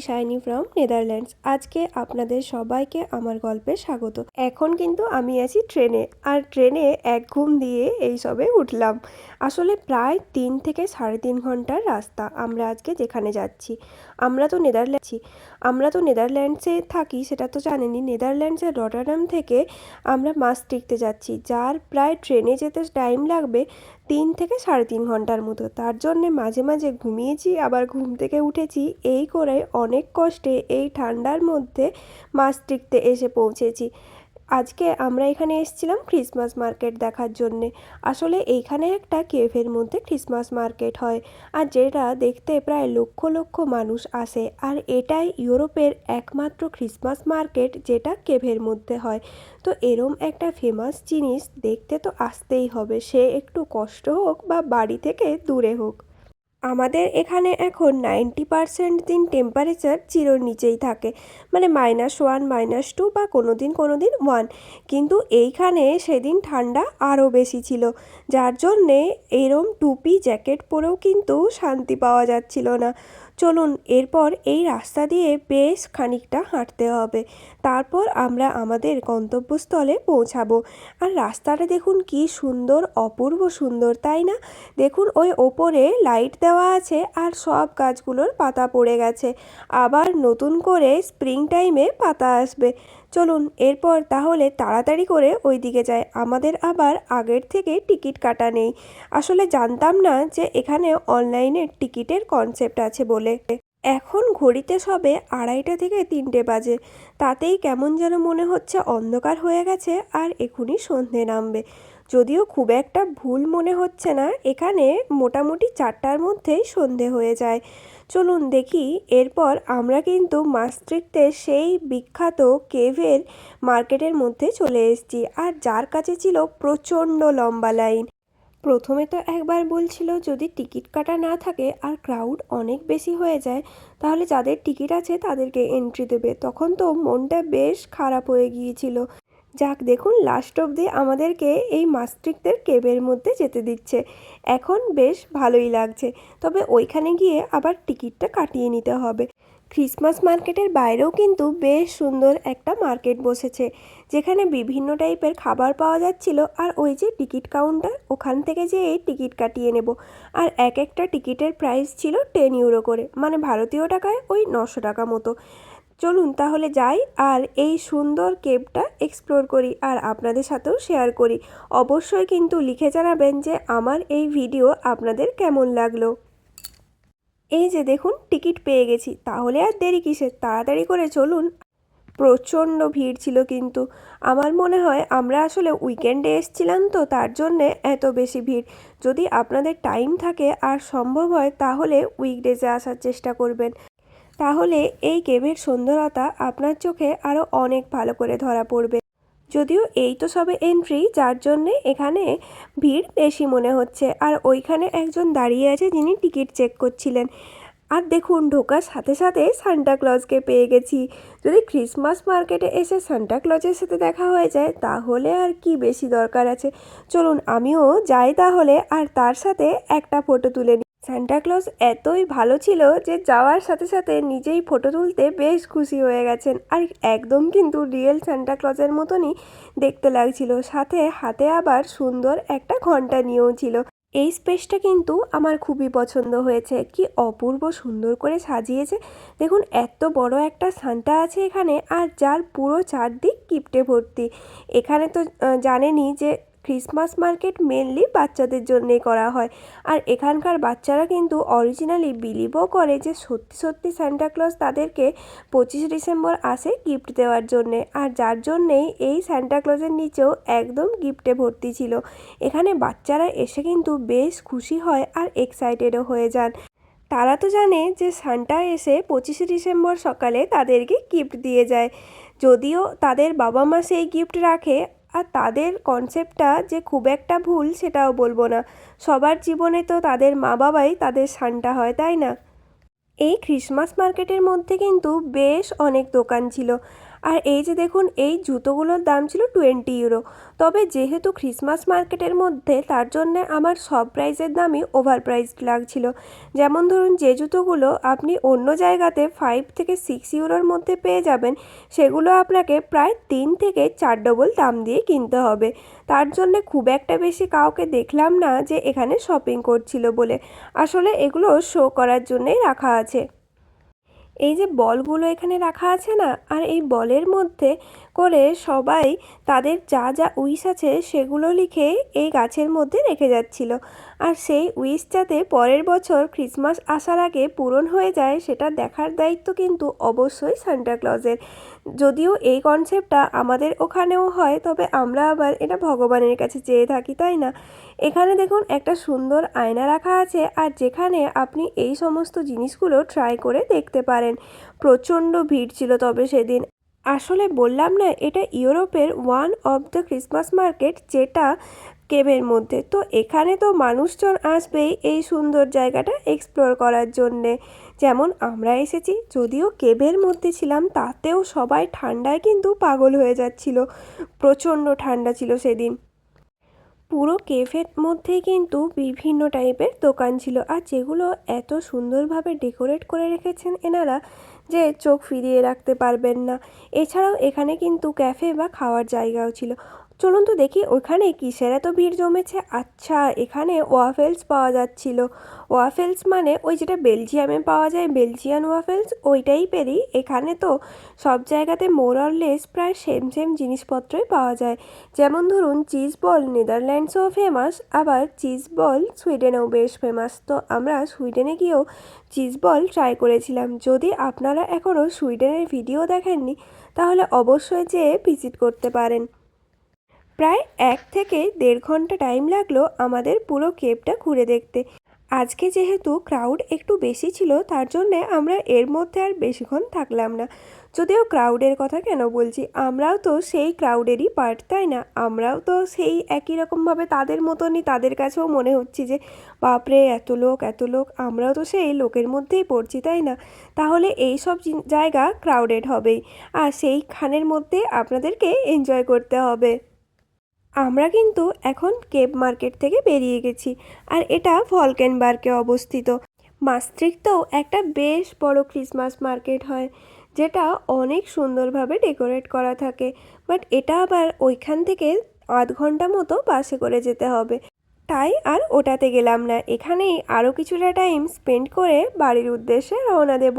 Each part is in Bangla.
শাইনি ফ্রম নেদারল্যান্ডস আজকে আপনাদের সবাইকে আমার গল্পে স্বাগত। এখন কিন্তু আমি আছি ট্রেনে। আর ট্রেনে এক ঘুম দিয়ে এই সবে উঠলাম। আসলে প্রায় তিন থেকে সাড়ে তিন ঘণ্টার রাস্তা আমরা আজকে যেখানে যাচ্ছি। আমরা তো নেদারল্যান্ডছি আমরা তো নেদারল্যান্ডসে থাকি, সেটা তো জানেনই। নেদারল্যান্ডসের রটারডাম থেকে আমরা মাস্ট্রিকতে যাচ্ছি, যার প্রায় ট্রেনে যেতে টাইম লাগবে তিন থেকে সাড়ে তিন ঘণ্টার মতো। তার জন্যে মাঝে মাঝে ঘুমিয়েছি, আবার ঘুম থেকে উঠেছি। এই করে অনেক কষ্টে এই ঠান্ডার মধ্যে মাস্ট্রিকতে এসে পৌঁছেছি। আজকে আমরা এখানে এসেছিলাম ক্রিসমাস মার্কেট দেখার জন্যে। আসলে এইখানে একটা কেভের মধ্যে ক্রিসমাস মার্কেট হয়, আর যেটা দেখতে প্রায় লক্ষ লক্ষ মানুষ আসে, আর এটাই ইউরোপের একমাত্র ক্রিসমাস মার্কেট যেটা কেভের মধ্যে হয়। তো এরম একটা ফেমাস জিনিস দেখতে তো আসতেই হবে, সে একটু কষ্ট হোক বা বাড়ি থেকে দূরে হোক। আমাদের এখানে এখন নাইনটি পারসেন্ট দিন টেম্পারেচার জিরোর নিচেই থাকে। মানে মাইনাস ওয়ান মাইনাস টু বা কোনো দিন কোনো দিন ওয়ান কিন্তু এইখানে সেদিন ঠান্ডা আরও বেশি ছিল। যার জন্যে এরম টুপি, জ্যাকেট পরেও কিন্তু শান্তি পাওয়া যাচ্ছিল না। চলুন, এরপর এই রাস্তা দিয়ে বেশ খানিকটা হাঁটতে হবে। তারপর আমরা আমাদের গন্তব্যস্থলে পৌঁছাবো। আর রাস্তাটা দেখুন কি সুন্দর, অপূর্ব সুন্দর, তাই না? দেখুন ওই ওপরে লাইট দেওয়া আছে আর সব গাছগুলোর পাতা পড়ে গেছে। আবার নতুন করে স্প্রিং টাইমে পাতা আসবে। চলুন, এরপর তাহলে তাড়াতাড়ি করে ওই দিকে যাই। আমাদের আবার আগের থেকে টিকিট কাটা নেই। আসলে জানতাম না যে এখানে অনলাইনে টিকিটের কনসেপ্ট আছে বলে। এখন ঘড়িতে সবে আড়াইটা থেকে তিনটে বাজে। তাতেই কেমন যেন মনে হচ্ছে অন্ধকার হয়ে গেছে আর এখুনি সন্ধে নামবে। যদিও খুব একটা ভুল মনে হচ্ছে না, এখানে মোটামুটি চারটার মধ্যেই সন্ধে হয়ে যায়। চলুন দেখি, এরপর আমরা কিন্তু মাস্ট্রিক্টে সেই বিখ্যাত কেভের মার্কেটের মধ্যে চলে এসেছি আর যার কাছে ছিল প্রচণ্ড লম্বা লাইন। প্রথমে তো একবার বলছিল যদি টিকিট কাটা না থাকে আর ক্রাউড অনেক বেশি হয়ে যায়, তাহলে যাদের টিকিট আছে তাদেরকে এন্ট্রি দেবে। তখন তো মনটা বেশ খারাপ হয়ে গিয়েছিল। যাক, দেখুন লাস্ট অবধি আমাদেরকে এই মাস্ট্রিকদের কেবের মধ্যে যেতে দিচ্ছে। এখন বেশ ভালোই লাগছে। তবে ওইখানে গিয়ে আবার টিকিটটা কাটিয়ে নিতে হবে। ক্রিসমাস মার্কেটের বাইরেও কিন্তু বেশ সুন্দর একটা মার্কেট বসেছে, যেখানে বিভিন্ন টাইপের খাবার পাওয়া যাচ্ছিল আর ওই যে টিকিট কাউন্টার, ওখান থেকে যেয়ে টিকিট কাটিয়ে নেব। আর এক একটা টিকিটের প্রাইস ছিল টেন ইউরো করে মানে ভারতীয় টাকায় ওই নশো টাকা মতো। চলুন তাহলে যাই আর এই সুন্দর কেপটা এক্সপ্লোর করি আর আপনাদের সাথেও শেয়ার করি। অবশ্যই কিন্তু লিখে জানাবেন যে আমার এই ভিডিও আপনাদের কেমন লাগল। এই যে দেখুন, টিকিট পেয়ে গেছি। তাহলে আর দেরি কিসের? তাড়াতাড়ি করে চলুন। প্রচণ্ড ভিড় ছিল কিন্তু। আমার মনে হয় আমরা আসলে উইকেন্ডে এসছিলাম তো, তার জন্যে এত বেশি ভিড়। যদি আপনাদের টাইম থাকে আর সম্ভব হয়, তাহলে উইকডেজে আসার চেষ্টা করবেন। তাহলে এই কেভের সুন্দরতা আপনার চোখে আরও অনেক ভালো করে ধরা পড়বে। যদিও এই তো সবে এন্ট্রি যার জন্যে এখানে ভিড় বেশি মনে হচ্ছে। আর ওইখানে একজন দাঁড়িয়ে আছে যিনি টিকিট চেক করছিলেন। আর দেখুন, ঢোকার সাথে সাথে সান্টা ক্লজকে পেয়ে গেছি। যদি ক্রিসমাস মার্কেটে এসে সান্টা ক্লজের সাথে দেখা হয়ে যায়, তাহলে আর কি বেশি দরকার আছে? চলুন, আমিও যাই তাহলে, আর তার সাথে একটা ফটো তুলে নিই সান্টা ক্লজ এতই ভালো ছিল যে যাওয়ার সাথে সাথে নিজেই ফটো তুলতে বেশ খুশি হয়ে গেছেন। আর একদম কিন্তু রিয়েল সান্টা ক্লজের মতনই দেখতে লাগছিল। সাথে হাতে আবার সুন্দর একটা ঘণ্টা নিয়েও ছিল। এই স্পেসটা কিন্তু আমার খুবই পছন্দ হয়েছে। কি অপূর্ব সুন্দর করে সাজিয়েছে। দেখুন, এত বড় একটা সান্টা আছে এখানে, আর যার পুরো চারদিক কিপটে ভর্তি। এখানে তো জানেনই যে ক্রিসমাস মার্কেট মেনলি বাচ্চাদের জন্যেই করা হয়। আর এখানকার বাচ্চারা কিন্তু অরিজিনালি বিলিভও করে যে সত্যি সত্যি স্যান্টাক্লজ তাদেরকে পঁচিশে ডিসেম্বর আসে গিফট দেওয়ার জন্যে। আর যার জন্যেই এই স্যান্টাক্লজের নিচেও একদম গিফটে ভর্তি ছিল। এখানে বাচ্চারা এসে কিন্তু বেশ খুশি হয় আর এক্সাইটেডও হয়ে যান। তারা তো জানে যে সান্টা এসে পঁচিশে ডিসেম্বর সকালে তাদেরকে গিফট দিয়ে যায়। যদিও তাদের বাবা মা সেই গিফট রাখে আর তাদের কনসেপ্টটা যে খুব একটা ভুল সেটাও বলব না। সবার জীবনে তো তাদের মা বাবাই তাদের সানটা হয়, তাই না? এই খ্রিসমাস মার্কেটের মধ্যে কিন্তু বেশ অনেক দোকান ছিল। আর এই যে দেখুন, এই জুতোগুলোর দাম ছিল টোয়েন্টি ইউরো তবে যেহেতু ক্রিসমাস মার্কেটের মধ্যে, তার জন্যে আমার সব প্রাইসের দামই ওভার প্রাইসড লাগছিল। যেমন ধরুন, যে জুতোগুলো আপনি অন্য জায়গাতে ফাইভ থেকে সিক্স ইউরোর মধ্যে পেয়ে যাবেন, সেগুলো আপনাকে প্রায় তিন থেকে চার ডবল দাম দিয়ে কিনতে হবে। তার জন্যে খুব একটা বেশি কাউকে দেখলাম না যে এখানে শপিং করছিল বলে। আসলে এগুলো শো করার জন্যেই রাখা আছে। এই যে বলগুলো এখানে রাখা আছে না, আর এই বলের মধ্যে করে সবাই তাদের যা যা উইশ আছে সেগুলো লিখে এই গাছের মধ্যে রেখে যাচ্ছিল। আর সেই উইশ যাতে পরের বছর ক্রিসমাস আসার আগে পূরণ হয়ে যায়, সেটা দেখার দায়িত্ব কিন্তু অবশ্যই সান্টাক্লজের যদিও এই কনসেপ্টটা আমাদের ওখানেও হয়, তবে আমরা আবার এটা ভগবানের কাছে চেয়ে থাকি, তাই না? এখানে দেখুন একটা সুন্দর আয়না রাখা আছে, আর যেখানে আপনি এই সমস্ত জিনিসগুলো ট্রাই করে দেখতে পারেন। প্রচণ্ড ভিড় ছিল তবে সেদিন। আসলে বললাম না, এটা ইউরোপের one of the Christmas market যেটা কেবের মধ্যে। তো এখানে তো মানুষজন আসবেই এই সুন্দর জায়গাটা এক্সপ্লোর করার জন্যে। যেমন আমরা এসেছি, যদিও কেবের মধ্যে ছিলাম, তাতেও সবাই ঠান্ডায় কিন্তু পাগল হয়ে যাচ্ছিল। প্রচণ্ড ঠান্ডা ছিল সেদিন। পুরো কেফের মধ্যেই কিন্তু বিভিন্ন টাইপের দোকান ছিল আর যেগুলো এত সুন্দরভাবে ডেকোরেট করে রেখেছেন এনারা যে চোখ ফিরিয়ে রাখতে পারবেন না। এছাড়াও এখানে কিন্তু ক্যাফে বা খাওয়ার জায়গাও ছিল। চলুন তো দেখি ওখানে কিসের এত ভিড় জমেছে? আচ্ছা এখানে ওয়াফেলস পাওয়া যাচ্ছিল। ওয়াফেলস মানে ওই যেটা বেলজিয়ামে পাওয়া যায়, বেলজিয়ান ওয়াফেলস, ওইটাই পেরি। এখানে তো সব জায়গাতে মোরলেস প্রায় সেম সেম জিনিসপত্রই পাওয়া যায়। যেমন ধরুন চিজ বল নেদারল্যান্ডসও ফেমাস আবার চিজ বল সুইডেনেও বেশ ফেমাস তো আমরা সুইডেনে গিয়েও চিজ বল ট্রাই করেছিলাম। যদি আপনারা এখনও সুইডেনের ভিডিও দেখেননি, তাহলে অবশ্যই যেয়ে ভিজিট করতে পারেন। প্রায় এক থেকে দেড় ঘণ্টা টাইম লাগল আমাদের পুরো কেপটা ঘুরে দেখতে। আজকে যেহেতু ক্রাউড একটু বেশি ছিল, তার জন্যে আমরা এর মধ্যে আর বেশিক্ষণ থাকলাম না। যদিও ক্রাউডের কথা কেন বলছি, আমরাও তো সেই ক্রাউডেরই পার্ট তাই না? আমরাও তো সেই একই রকমভাবে তাদের মতনই তাদের কাছেও মনে হচ্ছে যে, বাপরে, এত লোক এত লোক, আমরাও তো সেই লোকের মধ্যেই পড়ছি, তাই না? তাহলে এই সব জায়গা ক্রাউডেড হবেই। আর সেইখানের মধ্যে আপনাদেরকে এনজয় করতে হবে। আমরা কিন্তু এখন কেপ মার্কেট থেকে বেরিয়ে গেছি, আর এটা ভলকেনবার্গে অবস্থিত। মাস্ত্রিকতেও একটা বেশ বড় ক্রিসমাস মার্কেট হয়, যেটা অনেক সুন্দরভাবে ডেকোরেট করা থাকে, বাট এটা আবার ওইখান থেকে আধ ঘণ্টা মতো বাসে করে যেতে হবে। তাই আর ওটাতে গেলাম না। এখানেই আরও কিছুটা টাইম স্পেন্ড করে বাড়ির উদ্দেশ্যে রওনা দেব।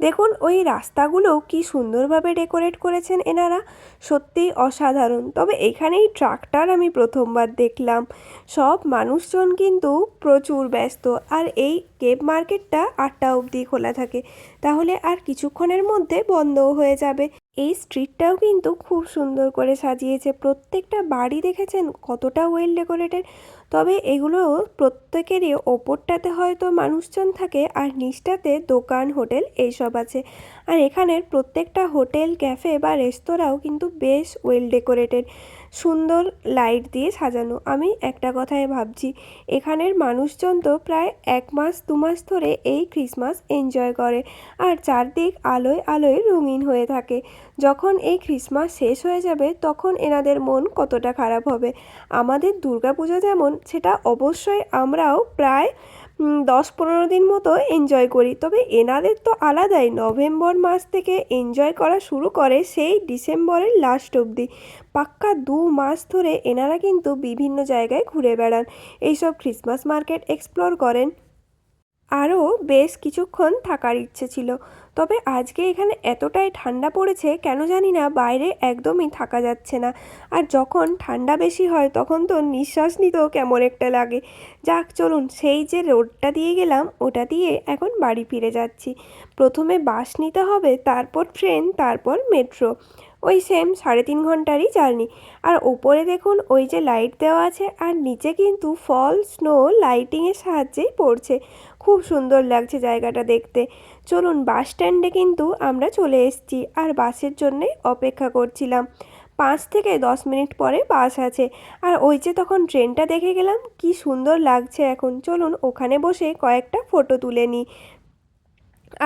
দেখুন, ওই রাস্তাগুলোও কি সুন্দরভাবে ডেকোরেট করেছেন এনারা। সত্যিই অসাধারণ। তবে এখানেই ট্রাকটার আমি প্রথমবার দেখলাম। সব মানুষজন কিন্তু প্রচুর ব্যস্ত আর এই কেপ মার্কেটটা আটটা অবধি খোলা থাকে। তাহলে আর কিছুক্ষণের মধ্যে বন্ধও হয়ে যাবে। এই স্ট্রিটটাও কিন্তু খুব সুন্দর করে সাজিয়েছে। প্রত্যেকটা বাড়ি দেখেছেন কতটা ওয়েল ডেকোরেটেড তবে এগুলো প্রত্যেকেরই ওপরটাতে হয়তো মানুষজন থাকে আর নিচটাতে দোকান, হোটেল এইসব আছে। আর এখানের প্রত্যেকটা হোটেল, ক্যাফে বা রেস্তোরাঁও কিন্তু বেশ ওয়েল ডেকোরেটেড সুন্দর লাইট দিয়ে সাজানো। আমি একটা কথাই ভাবছি, এখানের মানুষজন তো প্রায় এক মাস, দু মাস ধরে এই ক্রিসমাস এনজয় করে আর চারদিক আলোয় আলোয় রঙিন হয়ে থাকে। যখন এই ক্রিসমাস শেষ হয়ে যাবে, তখন এনাদের মন কতটা খারাপ হবে। আমাদের দুর্গাপুজো যেমন, সেটা অবশ্যই আমরাও প্রায় দশ পনেরো দিন মতো এনজয় করি। তবে এনাদের তো আলাদাই, নভেম্বর মাস থেকে এনজয় করা শুরু করে সেই ডিসেম্বরের লাস্ট অবধি। পাক্কা দু মাস ধরে এনারা কিন্তু বিভিন্ন জায়গায় ঘুরে বেড়ান। এইসব ক্রিসমাস মার্কেট এক্সপ্লোর করেন। আরও বেশ কিছুক্ষণ থাকার ইচ্ছে ছিল। তবে আজকে এখানে এতটাই ঠান্ডা পড়েছে কেন জানি না বাইরে একদমই থাকা যাচ্ছে না। আর যখন ঠান্ডা বেশি হয় তখন তো নিঃশ্বাস নিতেও কেমন একটা লাগে। যাক, চলুন, সেই যে রোডটা দিয়ে গেলাম, ওটা দিয়ে এখন বাড়ি ফিরে যাচ্ছি। প্রথমে বাস নিতে হবে, তারপর ট্রেন, তারপর মেট্রো। ওই সেম সাড়ে তিন ঘন্টারই জার্নি। আর ওপরে দেখুন, ওই যে লাইট দেওয়া আছে, আর নিচে কিন্তু ফল স্নো লাইটিংয়ের সাহায্যেই পড়ছে। খুব সুন্দর লাগছে জায়গাটা দেখতে। চলুন বাস স্ট্যান্ডে কিন্তু আমরা চলে এসেছি আর বাসের জন্যে অপেক্ষা করছিলাম। পাঁচ থেকে দশ মিনিট পরে বাস আছে। আর ওই যে তখন ট্রেনটা দেখে গেলাম, কি সুন্দর লাগছে এখন। চলুন ওখানে বসে কয়েকটা ফটো তুলে নিই।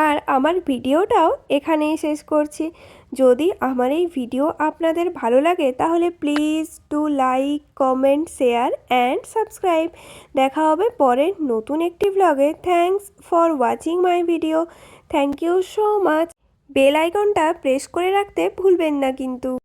আর আমার ভিডিওটাও এখানেই শেষ করছি। যদি আমার এই ভিডিও আপনাদের ভালো লাগে, তাহলে please to like, comment, share and subscribe. দেখা হবে পরের নতুন একটি ব্লগে thanks for watching my video. Thank you so much. Bell আইকনটা প্রেস করে রাখতে ভুলবেন না কিন্তু।